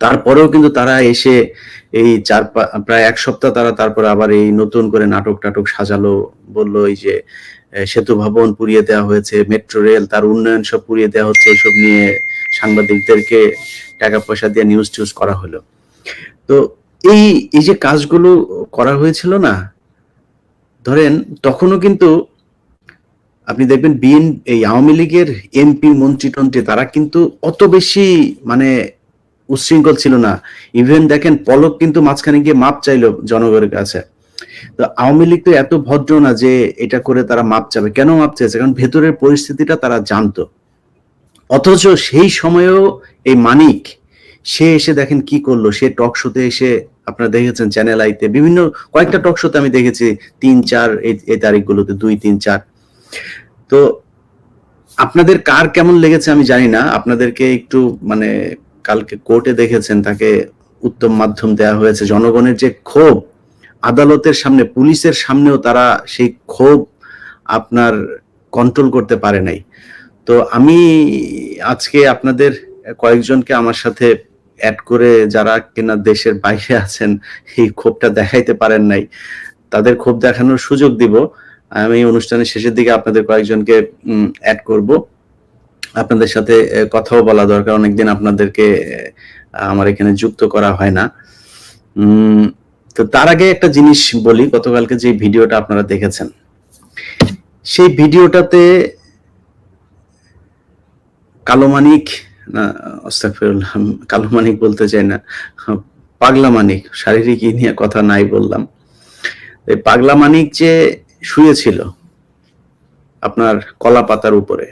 তারপরেও কিন্তু তারা এসে এই চার প্রায় এক সপ্তাহ তারা তারপরে আবার এই নতুন করে নাটক টাটক সাজালো, বলল এই যে সেতু ভবন পুড়িয়ে দেওয়া হয়েছে, মেট্রো রেল, তার উন্নয়ন সব পুড়িয়ে দেওয়া হচ্ছে, এসব নিয়ে সাংবাদিকদেরকে টাকা পয়সা দিয়ে নিউজ টিউজ করা হলো। তো এই এই যে কাজগুলো করা হয়েছিল না, ধরেন তখনও কিন্তু আপনি দেখবেন বিএন, এই আওয়ামী লীগের এমপি মন্ত্রী টন্ত্রী তারা কিন্তু অত বেশি মানে উচ্ছৃঙ্খল ছিল না। ইভেন দেখেন পলক কিন্তু মাঝখানে গিয়ে মাপ চাইলো জনগণের কাছে। তো আওয়ামী লীগ তো এত ভদ্র না যে এটা করে তারা মাপ চাবে। কেন মাপ চাইছে? কারণ ভেতরের পরিস্থিতিটা তারা জানতো। অথচ সেই সময়েও এই মানিক, সে এসে দেখেন কি করল। সে টক শোতে এসে আপনারা দেখেছেন চ্যানেল আইতে বিভিন্ন কয়েকটা টক শোতে আমি দেখেছি, তিন, চার এই- তারিখগুলোতে, দুই, তিন, চার। তো আপনাদের কার কেমন লেগেছে আমি জানি না। আপনাদেরকে একটু মানে কালকে কোর্টে দেখেছেন, তাকে উত্তম মাধ্যম দেওয়া হয়েছে। জনগণের যে ক্ষোভ, আদালতের সামনে, পুলিশের সামনেও তারা সেই ক্ষোভ আপনার কন্ট্রোল করতে পারে নাই। তো আমি আজকে আপনাদের কয়েকজনকে আমার সাথে অ্যাড করে যারা কিনা দেশের বাইরে আছেন, এই ক্ষোভটা দেখাইতে পারেন নাই। তাদের ক্ষোভ দেখানোর সুযোগ দিব। আমি অনুষ্ঠানের শেষের দিকে আপনাদের কয়েকজনকে অ্যাড করব। আপনাদের সাথে কথাও বলা দরকার। অনেকদিন আপনাদেরকে আমার এখানে যুক্ত করা হয় না। তো তার আগে একটা জিনিস বলি গতকালকে যে ভিডিওটা আপনারা দেখেছেন। সেই ভিডিওটাতে কালো মানিক না আস্তাগফিরুল্লাহ, কালো মানিক বলতে চাই না পাগলা মানিক শারীরিক ই নিয়ে কথা নাই বললাম। এই পাগলা মানিক যে শুয়েছিল আপনার কলা পাতার উপরে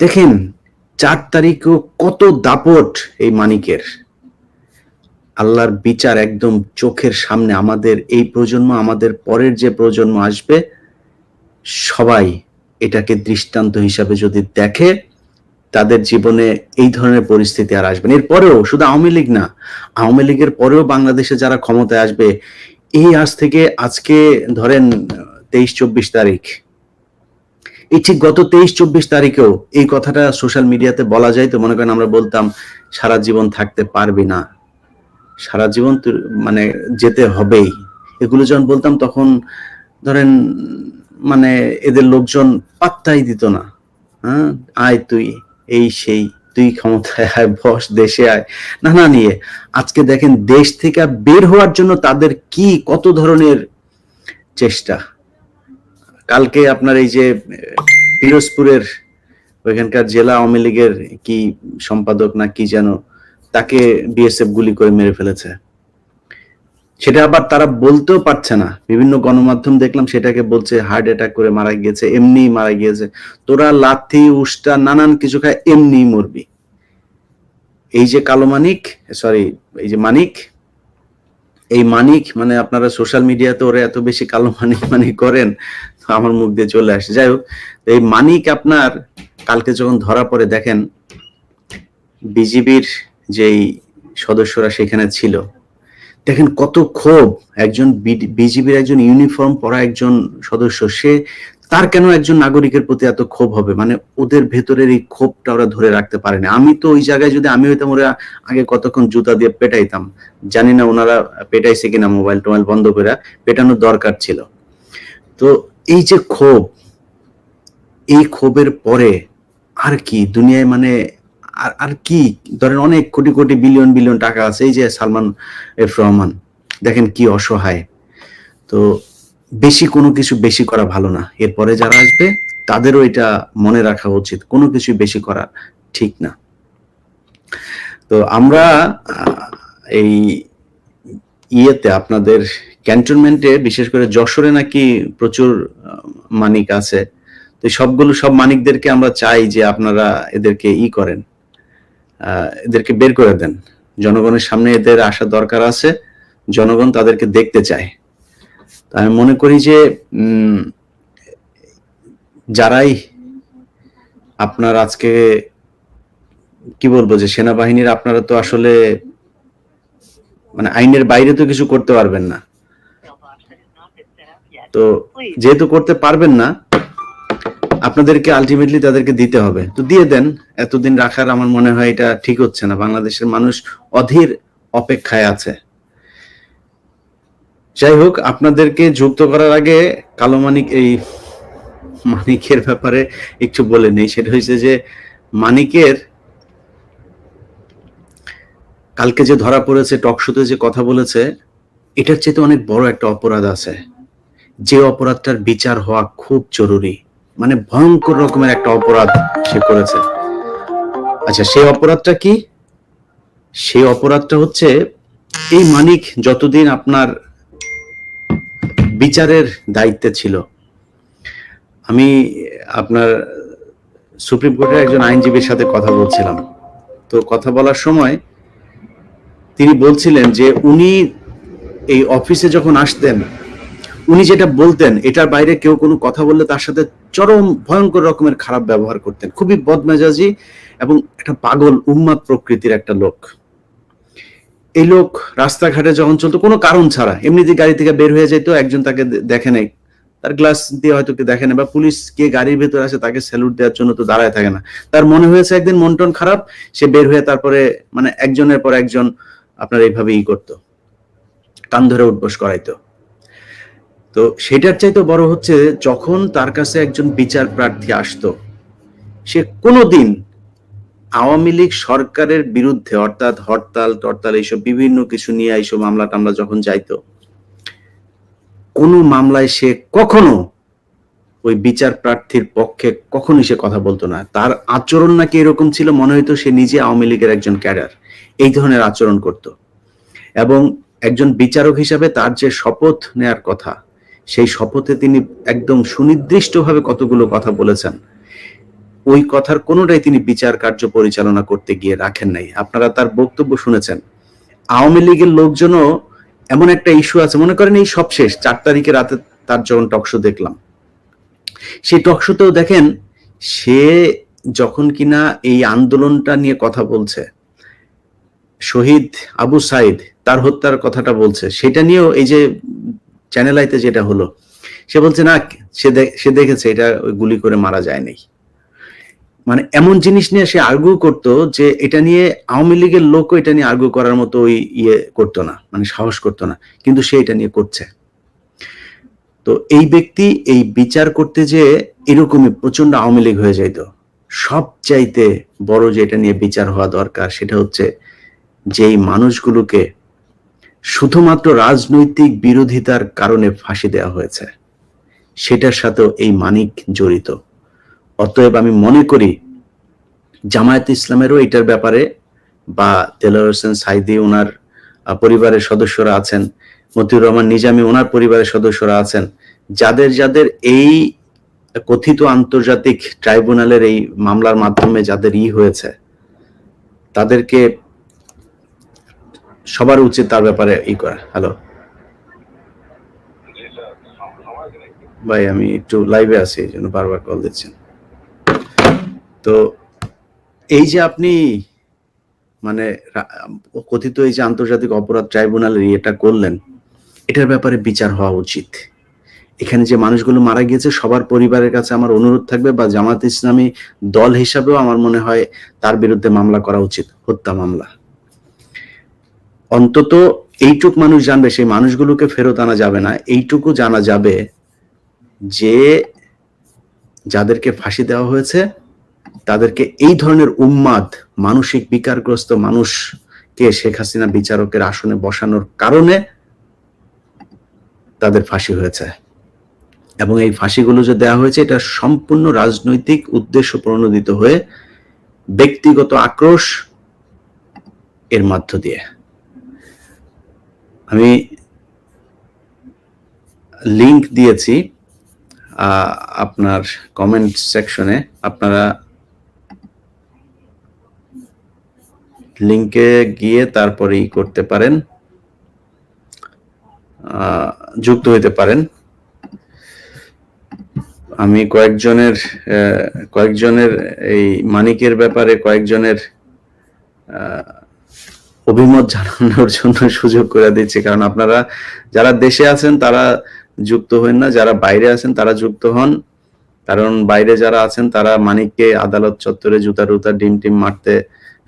দেখেন, চার তারিখও কত দাপট এই মানিকের। আল্লাহর বিচার একদম চোখের সামনে আমাদের এই প্রজন্ম, আমাদের পরের যে প্রজন্ম আসবে, সবাই এটাকে দৃষ্টান্ত হিসাবে যদি দেখে, তাদের জীবনে এই ধরনের পরিস্থিতি আর আসবে না। এরপরেও শুধু আওয়ামী লীগ না, আওয়ামী লীগের পরেও বাংলাদেশে যারা ক্ষমতায় আসবে, এই আজ থেকে আজকে ধরেন তেইশ চব্বিশ তারিখ এই ঠিক গত তেইশ, চব্বিশ তারিখেও এই কথাটা সোশ্যাল মিডিয়াতে বলা যায়, তো মনে করেন আমরা বলতাম, সারা জীবন থাকতে পারবি না। সারা জীবন মানে যেতে হবেই। এগুলো যখন বলতাম তখন, ধরেন মানে এদের লোকজন পাত্তাই দিত না। হ্যাঁ? আয় তুই, এই সেই, তুই ক্ষমতায় আয়, বস, দেশে আয় না না নিয়ে। আজকে দেখেন, দেশ থেকে বের হওয়ার জন্য তাদের কি, কত ধরনের চেষ্টা? কালকে আপনার এই যে পিরোজপুরের ওইখানকার জেলা আওয়ামী লীগের কি সম্পাদক না কি যেন, তাকে বিএসএফ গুলি করে মেরে ফেলেছে। সেটা আবার তারা বলতেও পারছে না। বিভিন্ন গণমাধ্যম দেখলাম সেটাকে বলছে হার্ট অ্যাটাক করে মারা গিয়েছে এমনি মারা গিয়েছে। তোরা লাথি, উষ্টা, নানান কিছু খায় এমনি মরবি। এই যে কালো মানিক সরি এই যে মানিক, এই মানিক মানে আপনারা সোশ্যাল মিডিয়াতে ওরা এত বেশি কালো মানিক মানিক করেন আমার মুখ দিয়ে চলে আসে। যাই হোক, এই মানিক আপনার কালকে যখন ধরা পড়ে, দেখেন বিজিবির যেই সদস্যরা সেখানে ছিল, দেখেন কত ক্ষোভ। একজন বিজিবির একজন ইউনিফর্ম পরা একজন সদস্য, সে তার কেন একজন নাগরিকের প্রতি এত ক্ষোভ হবে? মানে ওদের ভেতরের এই ক্ষোভটা ওরা ধরে রাখতে পারে না। আমি তো ওই জায়গায় যদি আমি হইতাম, ওরা আগে কতক্ষণ জুতা দিয়ে পেটাইতাম। জানি না ওনারা পেটাইছে কিনা মোবাইল টোবাইল বন্ধ করে পেটানোর দরকার ছিল। তো এই যে ক্ষোভ, এই ক্ষোভের পরে আর কি দুনিয়ায় মানে আর আর কি? ধরেন অনেক কোটি কোটি বিলিয়ন বিলিয়ন টাকা আছে। এই যে সালমান এফ রহমান, দেখেন কি অসহায়। তো বেশি কোনো কিছু বেশি করা ভালো না। এরপরে যারা আসবে, তাদেরও এটা মনে রাখা উচিত। কোনো কিছু বেশি করা ঠিক না। তো আমরা এই ইয়েতে আপনাদের ক্যান্টনমেন্টে, বিশেষ করে যশোরে নাকি প্রচুর মানিক আছে। তো সবগুলো, সব মানিকদেরকে আমরা চাই যে আপনারা এদেরকে ই করেন এদেরকে বের করে দেন। জনগণের সামনে এদের আসা দরকার আছে, জনগণ তাদেরকে দেখতে চায়। তা আমি মনে করি যে যারাই আপনার আজকে, কি বলব যে সেনাবাহিনীর আপনারা তো আসলে মানে আইনের বাইরে তো কিছু করতে পারবেন না। তো যেহেতু করতে পারবেন না আপনাদেরকে আলটিমেটলি তাদেরকে দিতে হবে। তো দিয়ে দেন এতদিন রাখার আমার মনে হয় এটা ঠিক হচ্ছে না। বাংলাদেশের মানুষ অধীর অপেক্ষায় আছে। যাই হোক আপনাদেরকে যুক্ত করার আগে কালো মানিক এই মানিকের ব্যাপারে একটু বলে নেই। সেটা হয়েছে যে মানিকের কালকে যে ধরা পড়েছে টকশোতে যে কথা বলেছে এটার চেয়ে অনেক বড় একটা অপরাধ আছে। যে অপরাধটার বিচার হওয়া খুব জরুরি। মানে ভয়ঙ্কর রকমের একটা অপরাধ সে করেছে। আচ্ছা সেই অপরাধটা কি? সেই অপরাধটা হচ্ছে, এই মানিক যতদিন আপনার বিচারের দায়িত্বে ছিল, আমি আপনার সুপ্রিম কোর্টের একজন আইনজীবীর সাথে কথা বলছিলাম। তো কথা বলার সময় তিনি বলছিলেন যে উনি এই অফিসে যখন আসতেন উনি যেটা বলতেন, এটার বাইরে কেউ কোনো কথা বললে তার সাথে চরম ভয়ঙ্কর রকমের খারাপ ব্যবহার করতেন। খুবই বদমেজাজি এবং একটা পাগল উন্মাদ প্রকৃতির একটা লোক। এই লোক রাস্তাঘাটে যখন চলতো, কোনো কারণ ছাড়া, এমনিতে গাড়ি থেকে বের হয়ে যেত একজন তাকে দেখে নেই। তার গ্লাস দিয়ে হয়তো কে দেখে না বা পুলিশ কে গাড়ির ভেতর আছে তাকে স্যালুট দেওয়ার জন্য তো দাঁড়ায় থাকে না। তার মনে হয়েছে একদিন মন টন খারাপ, সে বের হয়ে তারপরে মানে একজনের পর একজন আপনার এইভাবে ই করতো। কান ধরে উঠবোস করাইতো। তো সেটার চাইতে বড় হচ্ছে যখন তার কাছে একজন বিচার প্রার্থী আসতো, সে কোনোদিন আওয়ামী লীগ সরকারের বিরুদ্ধে, অর্থাৎ হরতাল, টরতাল এইসব বিভিন্ন কিছু নিয়ে এইসব মামলা টামলা যখন যাইতো, কোনো মামলায় সে কখনো ওই বিচার প্রার্থীর পক্ষে কখনই সে কথা বলতো না। তার আচরণ নাকি এরকম ছিল, মনে হইতো সে নিজে আওয়ামী লীগের একজন ক্যাডার। এই ধরনের আচরণ করত। এবং একজন বিচারক হিসাবে তার যে শপথ নেয়ার কথা সেই শপথে তিনি একদম সুনির্দিষ্টভাবে কতগুলো কথা বলেছেন। ওই কথার কোনোটাই তিনি বিচার কার্য পরিচালনা করতে গিয়ে রাখেন নাই। আপনারা তার বক্তব্য শুনেছেন। আওয়ামী লীগের লোকজনও এমন একটা ইস্যু আছে, মনে করেন এই সব শেষ, চার তারিখে রাতে তার যখন টকশো দেখলাম। সেই টকশোতেও দেখেন, সে যখন কিনা এই আন্দোলনটা নিয়ে কথা বলছে, শহীদ আবু সাইদ তার হত্যার কথাটা বলছে, সেটা নিয়েও এই যে চ্যানেল আইতে যেটা হলো, সে বলছে, না, সে সে দেখেছে, এটা গুলি করে মারা যায়নি। মানে এমন জিনিস নিয়ে সে আর্গু করতো যে এটা নিয়ে আওয়ামী লীগের লোকও এটা নিয়ে আর্গু করার মতো ওই ইয়ে করতো না মানে সাহস করতো না, কিন্তু সে এটা নিয়ে করছে। তো এই ব্যক্তি এই বিচার করতে যে এরকমই প্রচণ্ড আওয়ামী লীগ হয়ে যাইত। সব চাইতে বড় যে এটা নিয়ে বিচার হওয়া দরকার, সেটা হচ্ছে যেই মানুষগুলোকে শুধুমাত্র রাজনৈতিক বিরোধিতার কারণে ফাঁসি দেওয়া হয়েছে। সেটার সাথেও এই মানিক জড়িত। অতএব আমি মনে করি, জামায়াত ইসলামেরও এটার ব্যাপারে বা তেলার হোসেন সাইদি ওনার পরিবারের সদস্যরা আছেন, মতিউর রহমান নিজামি ওনার পরিবারের সদস্যরা আছেন, যাদের যাদের এই কথিত আন্তর্জাতিক ট্রাইব্যুনালের এই মামলার মাধ্যমে যাদের ই হয়েছে, তাদেরকে সবার উচিত তার ব্যাপারে ই করা। হ্যালো ভাই, আমি একটু লাইভে আছি, এই জন্য বারবার কল দিচ্ছেন। তো এই যে আপনি মানে কথিত এই যে আন্তর্জাতিক অপরাধ ট্রাইব্যুনালের এটা করলেন, এটার ব্যাপারে বিচার হওয়া উচিত। এখানে যে মানুষগুলো মারা গিয়েছে, সবার পরিবারের কাছে আমার অনুরোধ থাকবে বা জামাত ইসলামী দল হিসাবেও আমার মনে হয় তার বিরুদ্ধে মামলা করা উচিত, হত্যা মামলা। অন্তত এইটুক মানুষ জানবে, সেই মানুষগুলোকে ফেরত আনা যাবে না। এইটুকু জানা যাবে যে যাদেরকে ফাঁসি দেওয়া হয়েছে, তাদেরকে এই ধরনের উন্মাদ মানসিক বিকারগ্রস্ত মানুষকে শেখ হাসিনা বিচারকের আসনে বসানোর কারণে তাদের ফাঁসি হয়েছে। এবং এই ফাঁসিগুলো যে দেওয়া হয়েছে, এটা সম্পূর্ণ রাজনৈতিক উদ্দেশ্য প্রণোদিত হয়ে ব্যক্তিগত আক্রোশ এর মধ্য দিয়ে। আমি লিংক দিয়েছি আপনার কমেন্ট সেকশনে আপনারা লিংকে গিয়ে তারপরে ই করতে পারেন যুক্ত হইতে পারেন। আমি কয়েকজনের কয়েকজনের এই মানিকের ব্যাপারে কয়েকজনের অভিমত জানানোর জন্য সুযোগ করে দিচ্ছি। কারণ আপনারা যারা দেশে আছেন, তারা যুক্ত হন না। যারা বাইরে আছেন, তারা যুক্ত হন। কারণ বাইরে যারা আছেন, তারা মানিককে আদালত চত্বরে জুতা টুতা ডিম টিম মারতে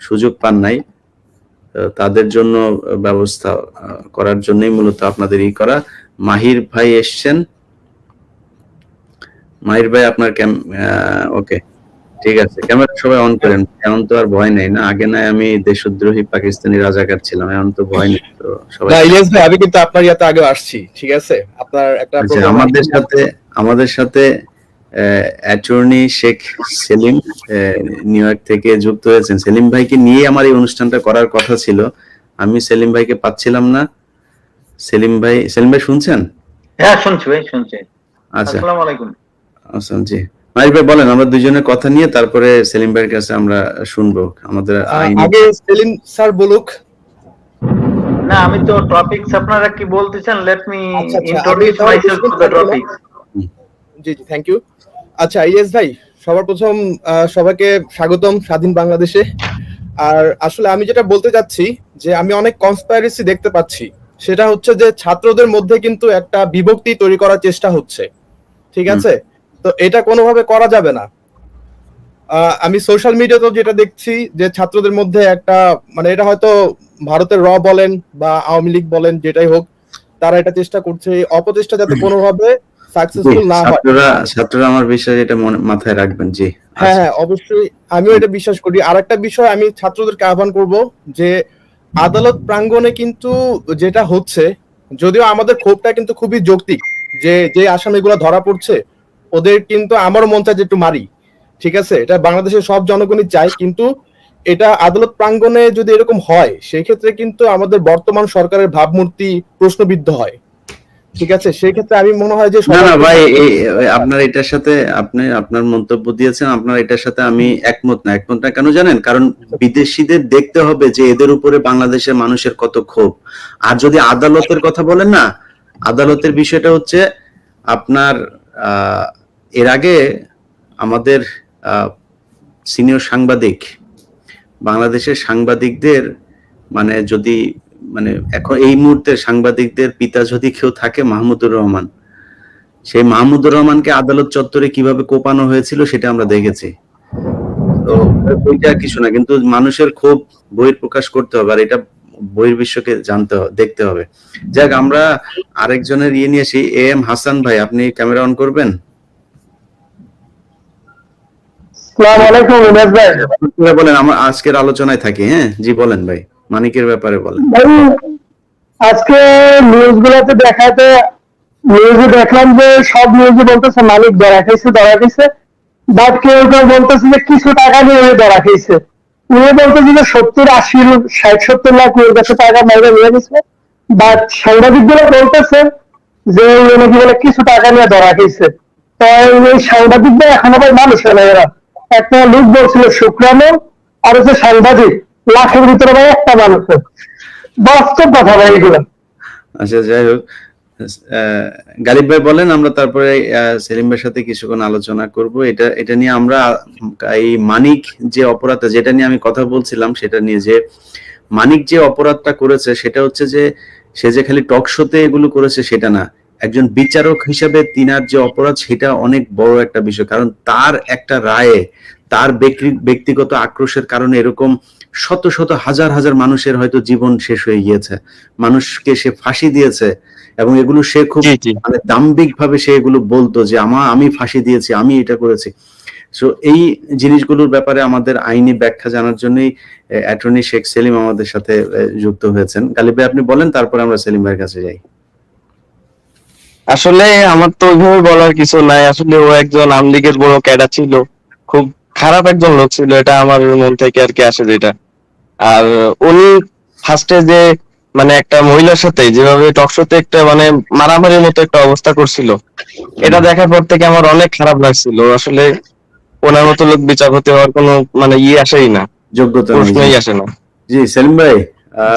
সুযোগ পান নাই। তাদের জন্য ব্যবস্থা করার জন্যই মূলত আপনাদের ই করা। মাহির ভাই এসছেন। মাহির ভাই, আপনার ক্যাম ওকে। ঠিক আছে ক্যামেরা সবাই অন করেন। এখন তো আর ভয় নেই না? আগে নাই আমি দেশদ্রোহী পাকিস্তানি রাজাকার ছিলাম এখন তো ভয় নেই তো সবাই। না ইলিয়াস ভাই আমি কিন্তু আপনার ইয়াতে আগে আসছি ঠিক আছে? আপনার একটা আচ্ছা আমাদের সাথে আমাদের সাথে attorney Sheikh Selim New York থেকে যুক্ত হয়েছেন। সেলিম ভাইকে নিয়ে আমার এই অনুষ্ঠানটা করার কথা ছিল। আমি সেলিম ভাইকে পাচ্ছিলাম না। সেলিম ভাই সেলিম ভাই শুনছেন? হ্যাঁ শুনছি ভাই শুনছি। আচ্ছা। আসসালামু আলাইকুম। আচ্ছা জি। ভাই বলেন আমরা দুজনের কথা নিয়ে তারপরে সেলিম ভাইয়ের কাছে আমরা শুনব আমাদের আহ, আগে সেলিম স্যার বলুক। না আমি তো টপিকস আপনারা কি বলতেছেন let me introduce myself to the বুঝতে টপিকস জি জি থ্যাংক ইউ আচ্ছা ইলিয়াস ভাই সবার প্রথম সবাইকে স্বাগতম স্বাধীন বাংলাদেশে। আর আসলে আমি যেটা বলতে চাচ্ছি যে আমি অনেক কনস্পাইরেসি দেখতে পাচ্ছি সেটা হচ্ছে যে ছাত্রদের মধ্যে কিন্তু একটা বিভক্তি তৈরি করার চেষ্টা হচ্ছে। ঠিক আছে? তো এটা কোনোভাবে করা যাবে না। আমি সোশ্যাল মিডিয়াতেও যেটা দেখছি যে ছাত্রদের মধ্যে একটা মানে এটা হয়তো ভারতের র বলেন বা আওয়ামী লীগ বলেন যেটাই হোক তারা এটা চেষ্টা করছে অপচেষ্টা যাতে কোনোভাবে সাকসেসফুল না হয়। ছাত্ররা ছাত্ররা আমার বিষয়ে এটা মাথায় রাখবেন জি। হ্যাঁ হ্যাঁ অবশ্যই আমিও এটা বিশ্বাস করি। আর একটা বিষয় আমি ছাত্রদেরকে আহ্বান করব যে আদালত প্রাঙ্গণে কিন্তু যেটা হচ্ছে যদিও আমাদের ক্ষোভটা কিন্তু খুবই যৌক্তিক যে যে আসামিগুলো ধরা পড়ছে ওদের কিন্তু আমারও মন চায় যে একটু মারি ঠিক আছে? এটা বাংলাদেশের সব জনগণই চায় কিন্তু এটা আদালত প্রাঙ্গণে যদি এরকম হয় সেই ক্ষেত্রে কিন্তু আমাদের বর্তমান সরকারের ভাবমূর্তি প্রশ্নবিদ্ধ হয় ঠিক আছে? সেই ক্ষেত্রে আমি মনে হয় যে না না ভাই আপনার এটার সাথে আপনি আপনার মন্তব্য দিয়েছেন আপনার এটার সাথে আমি একমত না একমত না কেন জানেন? কারণ বিদেশিদের দেখতে হবে যে এদের উপরে বাংলাদেশের মানুষের কত ক্ষোভ। আর যদি আদালতের কথা বলেন না আদালতের বিষয়টা হচ্ছে আপনার আহ, এর আগে আমাদের সিনিয়র সাংবাদিক, বাংলাদেশের সাংবাদিকদের মানে যদি মানে এখন এই মুহূর্তে সাংবাদিকদের পিতা যদি কেউ থাকে, মাহমুদুর রহমান, সেই মাহমুদুর রহমানকে আদালত চত্বরে কীভাবে কোপানো হয়েছিল সেটা আমরা দেখেছি। তো ওইটা কিছু না, কিন্তু মানুষের ক্ষোভ বহির প্রকাশ করতে হবে, আর এটা বহির্বিশ্বকে জানতে হবে দেখতে হবে। যাক, আমরা আরেকজনের ইয়ে নিয়ে আসি, এ এম হাসান ভাই, আপনি ক্যামেরা অন করবেন? সালাম আলাইকুম ভাই। বলেন আমার আজকের আলোচনায় থাকি হ্যাঁ? জি বলেন ভাই মানিকের ব্যাপারে বলেন। আজকে নিউজ গুলোতে দেখাতে নিউজে দেখলাম যে সব নিউজে বলতেছে মালিক ধরা খাইছে ধরা খাইছে। বাট কেউ কেউ বলতেছে যে কিছু টাকা নিয়ে উনি ধরা খাইছে। উনি বলতেছে যে সত্তর আশি ষাট সত্তর লাখ ওর কাছে টাকা মাইরে নিয়ে গেছে। বাট সাংবাদিকগুলো বলতেছে যে উনি নাকি বলে কিছু টাকা নিয়ে ধরা খাইছে। তো এই সাংবাদিকদের এখনও ভাই মানুষ হয় না এরা একটা লোক বলছিল শুক্রাণু, আর হচ্ছে সাংবাদিক, লাখের ভিতরে ভাই একটা মানুষ বাস্তব কথা ভাই এগুলো। আচ্ছা যাই হোক। গালিব ভাই বলেন, আমরা তারপরে সেলিম ভাইয়ের সাথে কিছুক্ষণ আলোচনা করব। এটা এটা নিয়ে আমরা, এই মানিক যে অপরাধটা, যেটা নিয়ে আমি কথা বলছিলাম, সেটা নিয়ে যে মানিক যে অপরাধটা করেছে, সেটা হচ্ছে যে, সে যে খালি টক শোতে এগুলো করেছে, সেটা না। একজন বিচারক হিসেবে তিনার যে অপরাধ সেটা অনেক বড় একটা বিষয়। কারণ তার একটা রায়ে তার ব্যক্তিগত আক্রোশের কারণে এরকম শত শত হাজার হাজার মানুষের হয়তো জীবন শেষ হয়ে গিয়েছে। মানুষকে সে ফাঁসি দিয়েছে এবং এগুলো সে খুব মানে দাম্ভিক ভাবে সে এগুলো বলতো যে আমা আমি ফাঁসি দিয়েছি আমি এটা করেছি। সো এই জিনিসগুলোর ব্যাপারে আমাদের আইনি ব্যাখ্যা জানার জন্যই অ্যাটর্নি শেখ সেলিম আমাদের সাথে যুক্ত হয়েছেন। গালিব ভাই আপনি বলেন তারপরে আমরা সেলিম ভাইয়ের কাছে যাই। আসলে আমার তো ওইভাবে বলার কিছু নাই। আসলে ও একজন আমলিগের বড় ক্যাডার ছিল। খুব খারাপ একজন লোক ছিল। এটা আমার মন থেকে আর কি আসে যেটা। আর উনি ফার্স্টে যে মানে একটা মহিলার সাথে যেভাবে টকশোতে একটা মানে মারামারির মতো একটা অবস্থা করছিল এটা দেখার পর থেকে আমার অনেক খারাপ লাগছিল। আসলে ওনার মতো লোক বিচারপতি হওয়ার কোনো মানে ইয়ে আসেই না। যোগ্যতা। প্রশ্নই আসে না। জি সেলিম ভাই।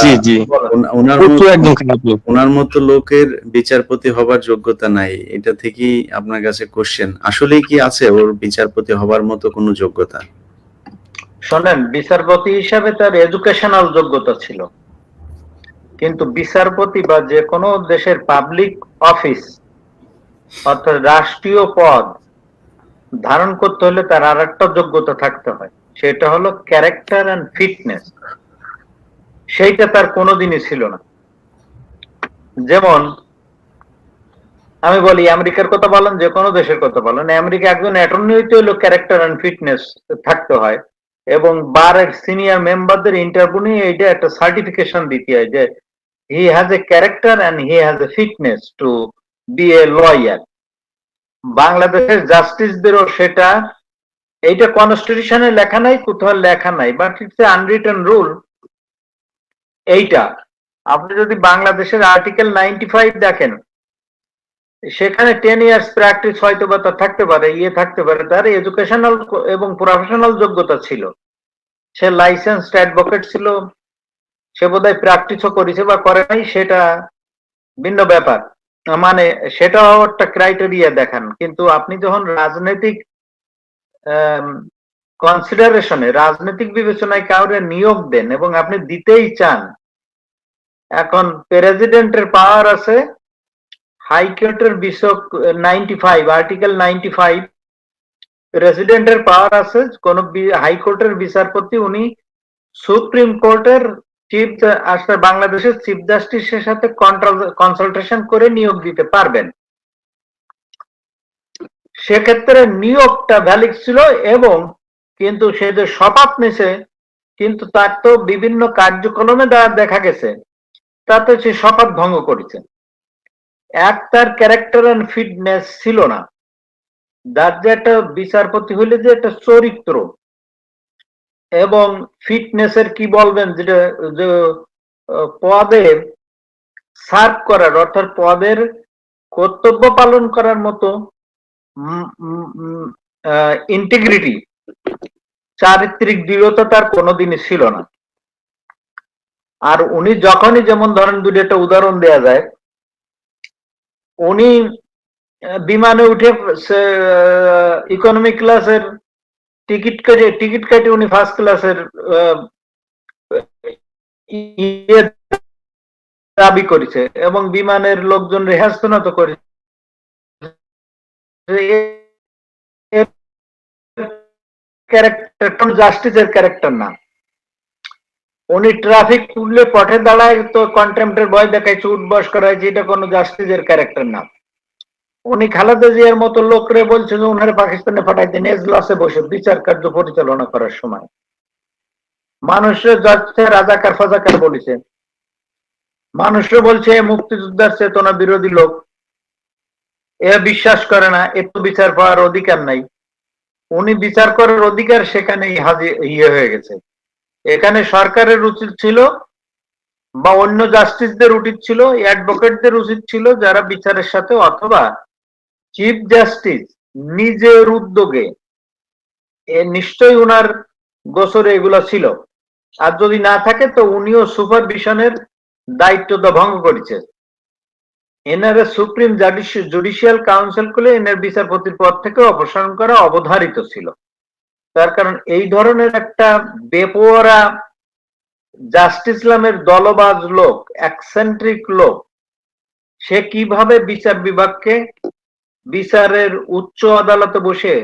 জি জি। ওনার মতো- একদম খারাপ লোক। ওনার মতো লোকের বিচারপতি হবার যোগ্যতা নাই। এটা থেকেই আপনার কাছে কোশ্চেন আসলেই কি আছে ওর বিচারপতি হবার মতো কোনো যোগ্যতা? শোনেন বিচারপতি হিসাবে তার এডুকেশনাল যোগ্যতা ছিল। কিন্তু বিচারপতি বা যে কোনো দেশের পাবলিক অফিস অর্থাৎ রাষ্ট্রীয় পদ ধারণ করতে হলে তার আর একটা যোগ্যতা থাকতে হয়। সেটা হলো ক্যারেক্টার অ্যান্ড ফিটনেস সেইটা তার কোনোদিনই ছিল না। যেমন, আমি বলি, আমেরিকার কথা বলেন যে কোনো দেশের কথা বলেন, আমেরিকা একজন অ্যাটর্নি হইতে হলো ক্যারেক্টার অ্যান্ড ফিটনেস থাকতে হয় এবং বারের সিনিয়র মেম্বারদের ইন্টারভিউ নিয়ে এইটা একটা সার্টিফিকেশন দিতে হয় যে he has a character and he has a fitness to be a lawyer বাংলাদেশের জাস্টিসদেরও সেটা, এইটা কনস্টিটিউশনে লেখা নাই, কোথাও লেখা নাই but it's a unwritten rule এইটা। আপনি যদি বাংলাদেশের আর্টিকেল নাইনটি ফাইভ দেখেন, সেখানে টেন ইয়ার্স প্র্যাকটিস হয়তো বা তার থাকতে পারে ইয়ে থাকতে পারে, তার এডুকেশনাল এবং প্রফেশনাল যোগ্যতা ছিল। সে লাইসেন্স অ্যাডভোকেট ছিল, সে বোধহয় প্র্যাকটিসও করেছে বা করে নাই, সেটা ভিন্ন ব্যাপার। মানে সেটাও একটা ক্রাইটেরিয়া দেখান। কিন্তু আপনি যখন রাজনৈতিক কনসিডারেশনে রাজনৈতিক বিবেচনায় কাউরে নিয়োগ দেন এবং আপনি দিতেই চান এখন প্রেসিডেন্টের পাওয়ার আছে হাইকোর্টের বিষয় ninety five article ninety five প্রেসিডেন্টের পাওয়ার আছে, কোন হাইকোর্টের বিচারপতি, উনি সুপ্রিম কোর্টের চিফ আসলে বাংলাদেশের চিফ জাস্টিসের সাথে কনসালটেশন করে নিয়োগ দিতে পারবেন। সেক্ষেত্রে নিয়োগটা ভ্যালিড ছিল এবং কিন্তু সে যে শপথ নিছে, কিন্তু তার তো বিভিন্ন কার্যক্রমে দ্বারা দেখা গেছে। তাতে সে শপথ ভঙ্গ করেছেন এক তার ক্যারেক্টার অ্যান্ড ফিটনেস ছিল না। যার যে একটা বিচারপতি হইলে যে একটা চরিত্র। এবং ফিটনেসের কি বলবেন যেটা, যে পদে সার্ভ করার, অর্থাৎ পদের কর্তব্য পালন করার মতো ইন্টিগ্রিটি চারিত্রিক দৃঢ়তা তার কোনোদিনই ছিল না। আর উনি যখনই যেমন ধরেন দুটো একটা উদাহরণ দেয়া যায়, উনি বিমানে উঠে ইকোনমি ক্লাসের টিকিট কেটে টিকিট কেটে উনি ফার্স্ট ক্লাসের ইয়ে দাবি করেছে এবং বিমানের লোকজন রেহাস্তনত করেছে। ক্যারেক্টার জাস্টিসের ক্যারেক্টার না। উনি ট্রাফিক তুললে পথে দাঁড়ায়, তো কন্টেম্পটের ভয় দেখাইছে, উঠবস করা হয়েছে এটা কোনো জাস্টিসের ক্যারেক্টার না। উনি খালেদা জিয়ার মতো লোকরে বলছে যে উনারে পাকিস্তানে পাঠাই দেন এজলাসে বসে বিচার কার্য পরিচালনা করার সময়। মানুষের যাচ্ছে রাজাকার ফাজাকার বলেছে। মানুষরা বলছে মুক্তিযোদ্ধার চেতনা বিরোধী লোক। এ বিশ্বাস করে না, এ তো বিচার পাওয়ার অধিকার নাই। উনি বিচার করার অধিকার হাজির ইয়ে হয়ে গেছে। এখানে সরকারের উচিত ছিল বা অন্য জাস্টিসদের উচিত ছিল অ্যাডভোকেটদের উচিত ছিল যারা বিচারের সাথে অথবা চিফ জাস্টিস নিজের উদ্যোগে নিশ্চয়ই উনার গোসরে এগুলো ছিল। আর যদি না থাকে তো উনিও সুপারভিশনের দায়িত্ব দায়িত্বটা ভঙ্গ করেছে এনারে সুপ্রিম জুডিশিয়াল কাউন্সিল করলে এনার বিচারপতির পদ থেকে অপসারণ করা অবধারিত ছিল। তার কারণ এই ধরনের একটা বেপোয়ারা জাস্টিস ইসলামের দলবাজ লোক অ্যাকসেন্ট্রিক লোক, সে কীভাবে বিচার বিভাগকে বিচারের উচ্চ আদালতে বসে,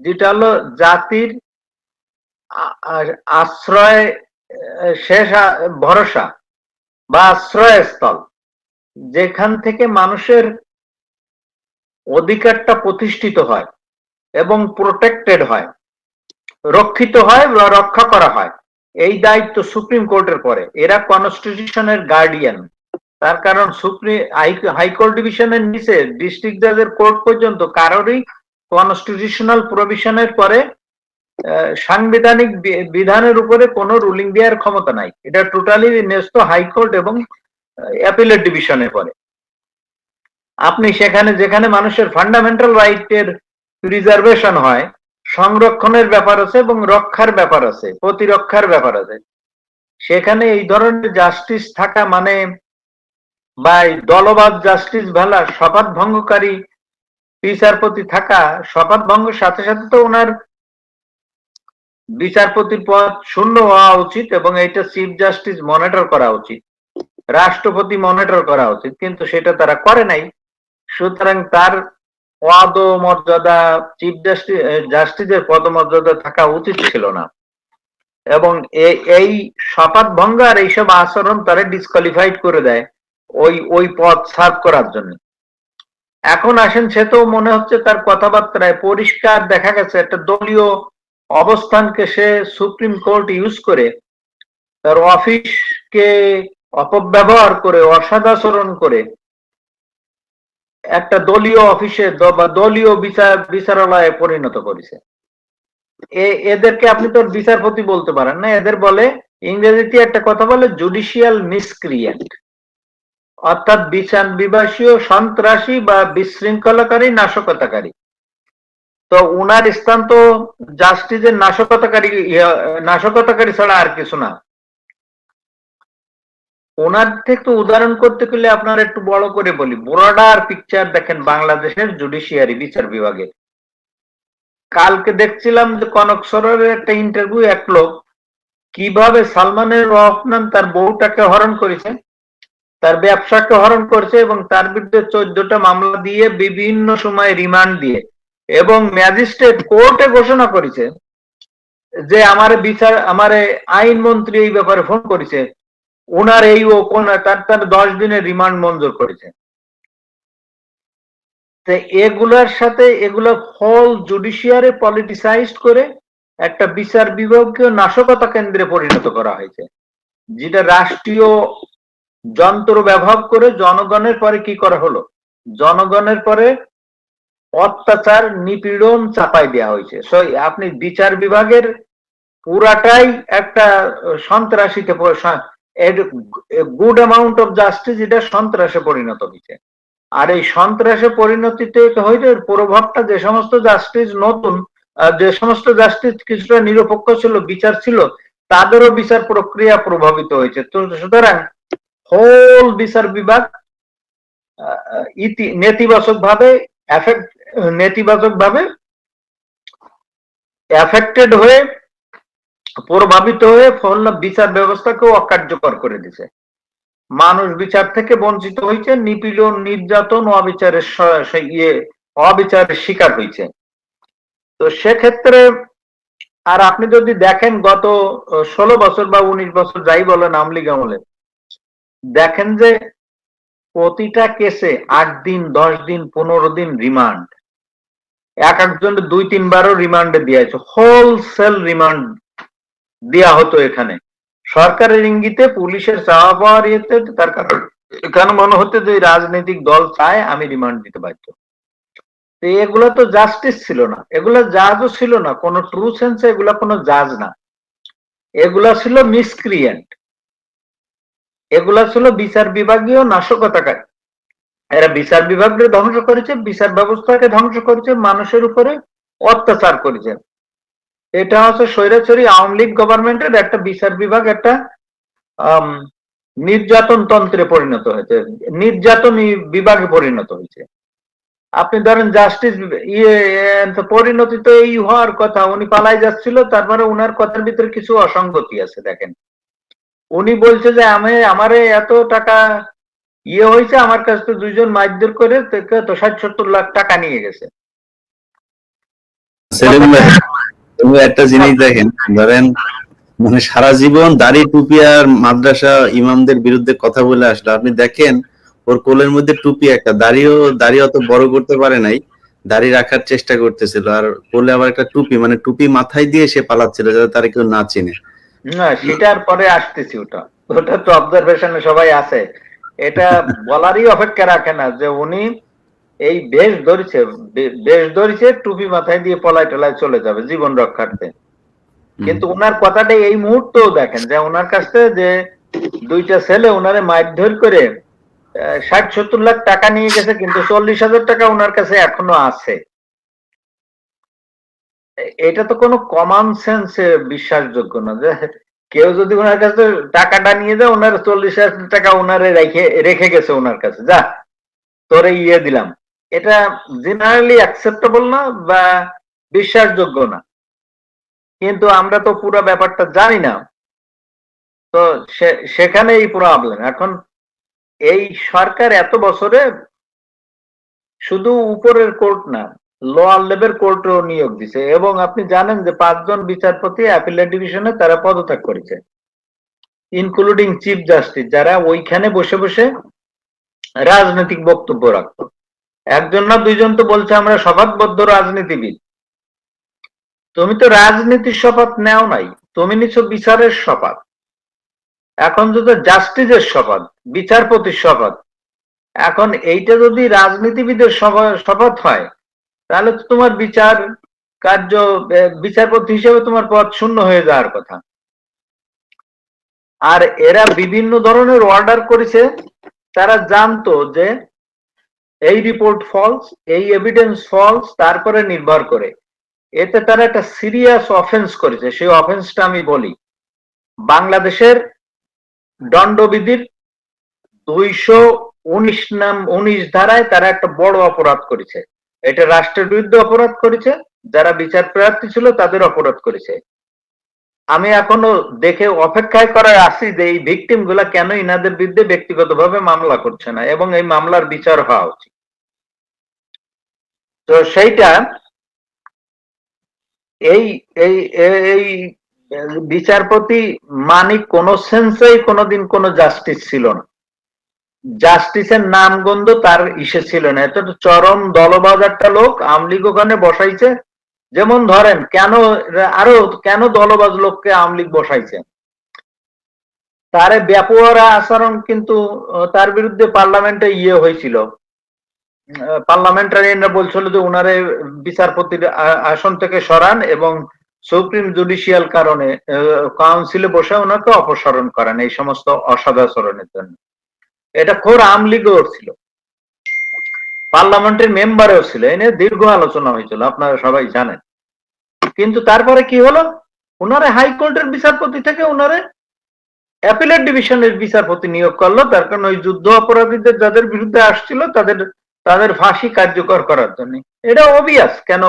যেটা হলো জাতির আশ্রয় শেষ ভরসা বা আশ্রয়স্থল যেখান থেকে মানুষের অধিকারটা প্রতিষ্ঠিত হয় এবং প্রোটেক্টেড হয়। রক্ষিত হয় বা রক্ষা করা হয়। এই দায়িত্ব সুপ্রিম কোর্টের পরে। এরা কনস্টিটিউশনের গার্ডিয়ান তার কারণ সুপ্রিম হাইকোর্ট ডিভিশনের নিচে ডিস্ট্রিক্ট জাজের কোর্ট পর্যন্ত কারোরই কনস্টিটিউশনাল প্রভিশনের পরে সাংবিধানিক বিধানের উপরে কোনো রুলিং দেওয়ার ক্ষমতা নাই। এটা টোটালি ন্যস্ত হাইকোর্ট এবং অ্যাপিলেট ডিভিশনের পরে। আপনি সেখানে, যেখানে মানুষের ফান্ডামেন্টাল রাইটের রিজার্ভেশন হয় সংরক্ষণের ব্যাপার আছে এবং রক্ষার ব্যাপার আছে, প্রতিরক্ষার ব্যাপার আছে। সেখানে এই ধরনের জাস্টিস থাকা মানে বা দলবাদ জাস্টিস ভেলা শপথ ভঙ্গকারী বিচারপতি থাকা শপথ ভঙ্গের সাথে সাথে তো ওনার বিচারপতির পদ শূন্য হওয়া উচিত এবং এটা চিফ জাস্টিস মনিটর করা উচিত, রাষ্ট্রপতি মনিটর করা উচিত, কিন্তু সেটা তারা করে নাই। সুতরাং তার পদমর্যাদা চিফ জাস্টিস জাস্টিসের পদমর্যাদা থাকা উচিত ছিল না। এবং এই শপথ ভঙ্গ আর এইসব আচরণ তারা ডিসকোয়ালিফাইড করে দেয় ওই ওই পদ সার্ভ করার জন্য। এখন আসেন সে তো মনে হচ্ছে তার কথাবার্তায় পরিষ্কার দেখা গেছে, একটা দলীয় অবস্থানকে সে সুপ্রিম কোর্ট ইউজ করে তার অফিসকে অপব্যবহার করে, অসদাচরণ করে একটা দলীয় অফিসে বা দলীয় বিচার বিচারালয়ে পরিণত করেছে। এদেরকে আপনি তো বিচারপতি বলতে পারেন না এদের বলে ইংরেজিতে একটা কথা বলে জুডিশিয়াল মিসক্রিয়েন্ট অর্থাৎ বিচার বিভাসীয় সন্ত্রাসী বা বিশৃঙ্খলাকারী নাশকতাকারী। তো উনার স্থান তো জাস্টিসের নাশকতাকারী ইয়া, নাশকতাকারী ছাড়া আর কিছু না। ওনার থেকে উদাহরণ করতে গেলে আপনার একটু বড় করে বলি। ব্রডার পিকচার দেখেন বাংলাদেশের জুডিশিয়ারি বিচার বিভাগে। কালকে দেখছিলাম যে কনক সরের একটা ইন্টারভিউ এক লোক কীভাবে সালমানের রহমান তার বউটাকে হরণ করেছে, তার ব্যবসাকে হরণ করেছে এবং তার বিরুদ্ধে চোদ্দটা মামলা দিয়ে বিভিন্ন সময় রিমান্ড দিয়ে এবং ম্যাজিস্ট্রেট কোর্টে ঘোষণা করেছে যে আমার বিচার, আমার আইন মন্ত্রী এই ব্যাপারে ফোন করেছে। ওনার এই তার তার দশ দিনের রিমান্ড মঞ্জুর করেছে তো এগুলার সাথে, এগুলো ফল জুডিশিয়ারে পলিটিসাইজড করে একটা বিচার বিভাগকে নাশকতা কেন্দ্রে পরিণত করা হয়েছে। যেটা রাষ্ট্রীয় যন্ত্র ব্যবহার করে জনগণের পরে কি করা হলো? জনগণের পরে অত্যাচার, নিপীড়ন চাপাই দেওয়া হয়েছে। আপনি বিচার বিভাগের পুরাটাই একটা সন্ত্রাসীতে গুড অ্যামাউন্ট অফ জাস্টিস এটা সন্ত্রাসে পরিণত হয়েছে। আর এই সন্ত্রাসে পরিণতিতে এর প্রভাবটা যে সমস্ত জাস্টিস নতুন যে সমস্ত জাস্টিস কিছুটা নিরপেক্ষ ছিল, বিচার ছিল, তাদেরও বিচার প্রক্রিয়া প্রভাবিত হয়েছে। তো সুতরাং হোল বিচার বিভাগ ইতি নেতিবাচক ভাবে নেতিবাচক ভাবে এফেক্টেড হয়ে প্রভাবিত হয়ে ফল বিচার ব্যবস্থাকেও অকার্যকর করে দিছে। মানুষ বিচার থেকে বঞ্চিত হয়েছে, নিপীড়ন, নির্যাতন, অবিচারের ইয়ে অবিচারের শিকার হয়েছে। তো সেক্ষেত্রে আর আপনি যদি দেখেন গত ষোলো বছর বা উনিশ বছর যাই বলেন আমলিগ আমলে, দেখেন যে প্রতিটা কেসে আট দিন, দশ দিন, পনেরো দিন রিমান্ড। এক একজন দুই তিনবারও রিমান্ডে দিয়েছে হোলসেল রিমান্ড দেয়া হতো এখানে। সরকারের ইঙ্গিতে পুলিশের চাওয়া পাওয়ার ইয়েতে তার এখানে মনে হতো যে রাজনৈতিক দল চায়, আমি রিমান্ড দিতে বাধ্য। এগুলো তো জাস্টিস ছিল না। এগুলো জাজও ছিল না। কোনো ট্রু সেন্সে এগুলা কোনো জাজ না। এগুলা ছিল মিসক্রিয়েন্ট এগুলা ছিল বিচার বিভাগীয় নাশকতাকারী। এরা বিচার বিভাগকে ধ্বংস করেছে, বিচার ব্যবস্থাকে ধ্বংস করেছে, মানুষের উপরে অত্যাচার করেছে। এটা হচ্ছে স্বৈরাচারী আওয়ামী লীগ গভর্নমেন্টের একটা বিচার বিভাগ, একটা নির্যাতন তন্ত্রে পরিণত হয়েছে, নির্যাতন বিভাগে পরিণত হয়েছে। আপনি ধরেন জাস্টিস ইয়ে পরিণতি তো এই হওয়ার কথা, উনি পালাই যাচ্ছিল, তারপরে উনার কথার ভিতরে কিছু অসঙ্গতি আছে, দেখেন। উনি বলছে যে, আমি, আমারে এত টাকা ইয়ে হয়েছে, আমার কাছ থেকে দুইজন মারধর করে ষাট সত্তর লাখ টাকা নিয়ে গেছে। তুমি একটা জিনিস দেখেন, ধরেন মানে সারা জীবন দাড়ি টুপি আর মাদ্রাসা ইমামদের বিরুদ্ধে কথা বলে আসলো। আপনি দেখেন, ওর কোলের মধ্যে টুপি একটা, দাড়িও, দাড়ি অত বড় করতে পারে নাই, দাড়ি রাখার চেষ্টা করতেছিল। আর কোলে আবার একটা টুপি মানে টুপি মাথায় দিয়ে সে পালাচ্ছিল যাতে তারা কেউ না চিনে। না, সেটার পরে আসতেছি ওটা। ওটা তো অবজারভেশনে সবাই আছে। এটা বলারই অপেক্ষা রাখে না যে উনি এই বেশ ধরেছে বেশ ধরেছে টুপি মাথায় দিয়ে পলায় টলায় চলে যাবে জীবন রক্ষার্থে। কিন্তু ওনার কথাটা এই মুহূর্তেও দেখেন যে ওনার কাছে যে দুইটা ছেলে ওনারে মারধর করে ষাট সত্তর লাখ টাকা নিয়ে গেছে কিন্তু চল্লিশ হাজার টাকা ওনার কাছে এখনও আছে। এটা তো কোনো কমন সেন্স বিশ্বাসযোগ্য না যে কেউ যদি ওনার কাছে টাকাটা নিয়ে যায় ওনার চল্লিশ হাজার টাকা ওনারে রেখে রেখে গেছে ওনার কাছে। যা তোরে ইয়ে দিলাম। এটা জেনারেলি অ্যাকসেপ্টেবল না বা বিশ্বাসযোগ্য না। কিন্তু আমরা তো পুরো ব্যাপারটা জানি না। তো সেখানে এই প্রবলেম এখন এই সরকার এত বছরে শুধু উপরের কোর্ট না লোয়ার লেভেল কোর্টও নিয়োগ দিছে এবং আপনি জানেন যে পাঁচজন বিচারপতি অ্যাপিলেট ডিভিশনে তারা পদত্যাগ করেছে। ইনক্লুডিং চিফ জাস্টিস যারা ওইখানে বসে বসে রাজনৈতিক বক্তব্য রাখতো। একজন না দুইজন তো বলছে আমরা শপথবদ্ধ রাজনীতিবিদ। তুমি তো রাজনীতির শপথ নেও নাই, তুমি নিছো বিচারের শপথ এখন যদি জাস্টিসের শপথ বিচারপতির শপথ এখন এইটা যদি রাজনীতিবিদের শপ- শপথ হয়, তাহলে তো তোমার বিচার কার্য বিচারপতি হিসেবে তোমার পদ শূন্য হয়ে যাওয়ার কথা। আর এরা বিভিন্ন ধরনের অর্ডার করেছে, তারা জানতো যে এই রিপোর্ট ফলস এই এভিডেন্স ফলস তারপরে নির্ভর করে। এতে তারা একটা সিরিয়াস অফেন্স করেছে, সেই অফেন্সটা আমি বলি। বাংলাদেশের দণ্ডবিধির দুইশো উনিশ নাম, উনিশ ধারায় তারা একটা বড় অপরাধ করেছে। এটা রাষ্ট্রের বিরুদ্ধে অপরাধ করেছে, যারা বিচার প্রার্থী ছিল তাদের অপরাধ করেছে। আমি এখনও দেখে অপেক্ষায় করায় আসি যে এই ভিকটিমগুলা কেন ইনাদের বিরুদ্ধে ব্যক্তিগতভাবে মামলা করছে না এবং এই মামলার বিচার হওয়া উচিত। তো সেইটা এই এই এই বিচারপতি মানিক কোন সেন্সেই কোনোদিন কোনো জাস্টিস ছিল না। জাস্টিসের নামগন্ধ তার ইসে ছিল না। এটা তো চরম দলবাজ একটা লোক আমলিগ ওখানে বসাইছে যেমন ধরেন, কেন আরও, কেন দলবাজ লোককে আমলিগ বসাইছে? তারে ব্যাপরা আচরণ কিন্তু তার বিরুদ্ধে পার্লামেন্টে ইয়ে হয়েছিল। পার্লামেন্টারিয়ানরা বলছিল যে উনারে বিচারপতির আসন থেকে সরান এবং সুপ্রিম জুডিশিয়াল কারণে কাউন্সিলে বসে ওনাকে অপসারণ করেন এই সমস্ত অসদাচরণের জন্য। এটা খোর আমলিগও ছিল পার্লামেন্টের মেম্বারও ছিল এ নিয়ে দীর্ঘ আলোচনা হয়েছিল, আপনারা সবাই জানেন। কিন্তু তারপরে কি হলো? ওনারে হাইকোর্টের বিচারপতি থেকে ওনারে অ্যাপিলেট ডিভিশনের বিচারপতি নিয়োগ করল, তার কারণ ওই যুদ্ধ অপরাধীদের যাদের বিরুদ্ধে আসছিল, তাদের তাদের ফাঁসি কার্যকর করার জন্য। এটা অবিয়াস কেন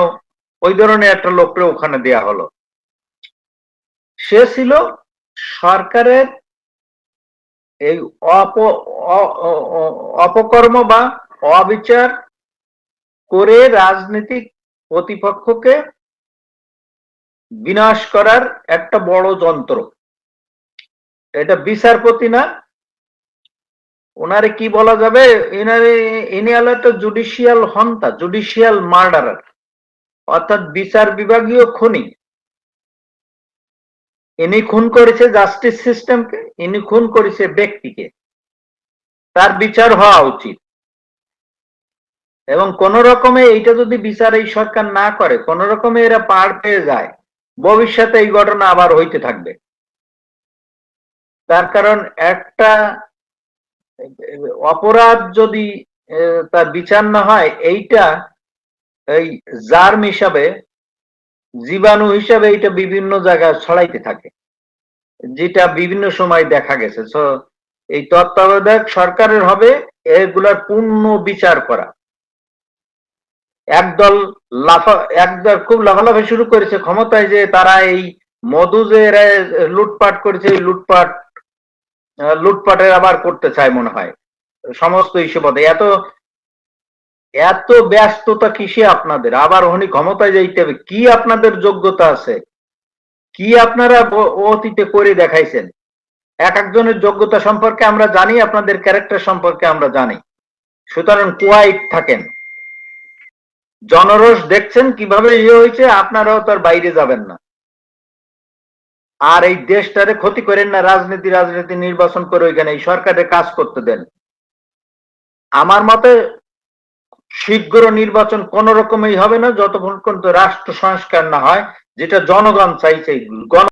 ওই ধরনের একটা লোককে ওখানে দেয়া হলো। সে ছিল সরকারের এই অপকর্ম বা অবিচার করে রাজনৈতিক প্রতিপক্ষকে বিনাশ করার একটা বড় যন্ত্র। এটা বিচারপতি না, ওনারে কি বলা যাবে? ইনারে ইনি হলো একটা জুডিশিয়াল হন্তা জুডিশিয়াল মার্ডারার অর্থাৎ বিচার বিভাগীয় খুনি। ইনি খুন করেছে জাস্টিস সিস্টেমকে ইনি খুন করেছে ব্যক্তিকে। তার বিচার হওয়া উচিত। এবং কোন রকমে এইটা যদি বিচার এই সরকার না করে, কোন রকমে এরা পার পেয়ে যায়, ভবিষ্যতে এই ঘটনা আবার হইতে থাকবে। তার কারণ একটা অপরাধ যদি তার বিচার না হয়, এইটা এই জার্ম হিসাবে, জীবাণু হিসাবে এটা বিভিন্ন জায়গায় ছড়াইতে থাকে, যেটা বিভিন্ন সময় দেখা গেছে। এই তত্ত্বাবধায়ক সরকারের হবে, এগুলার পূর্ণ বিচার করা। একদল লাফা, একদল খুব লাফালাফি শুরু করেছে। ক্ষমতায় যে তারা এই মধু যে লুটপাট করেছে লুটপাট লুটপাটের আবার করতে চায় মনে হয়। সমস্ত হিসেবে এত এত ব্যস্ততা কিসে আপনাদের? আবার উনি ক্ষমতায় যাইতে হবে। কি আপনাদের যোগ্যতা আছে? কি আপনারা অতীতে করে দেখাইছেন? এক একজনের যোগ্যতা সম্পর্কে আমরা জানি, আপনাদের ক্যারেক্টার সম্পর্কে আমরা জানি। সুতরাং কোয়াইট থাকেন। জনরস দেখছেন কীভাবে ইয়ে হয়েছে, আপনারাও তার বাইরে যাবেন না। আর এই দেশটারে ক্ষতি করেন না, রাজনীতি রাজনীতি, নির্বাচন করে ওইখানে এই সরকারের কাজ করতে দেন। আমার মতে শীঘ্র নির্বাচন কোন রকমই হবে না, যতক্ষণ রাষ্ট্র সংস্কার না হয়, যেটা জনগণ চাইছে গণ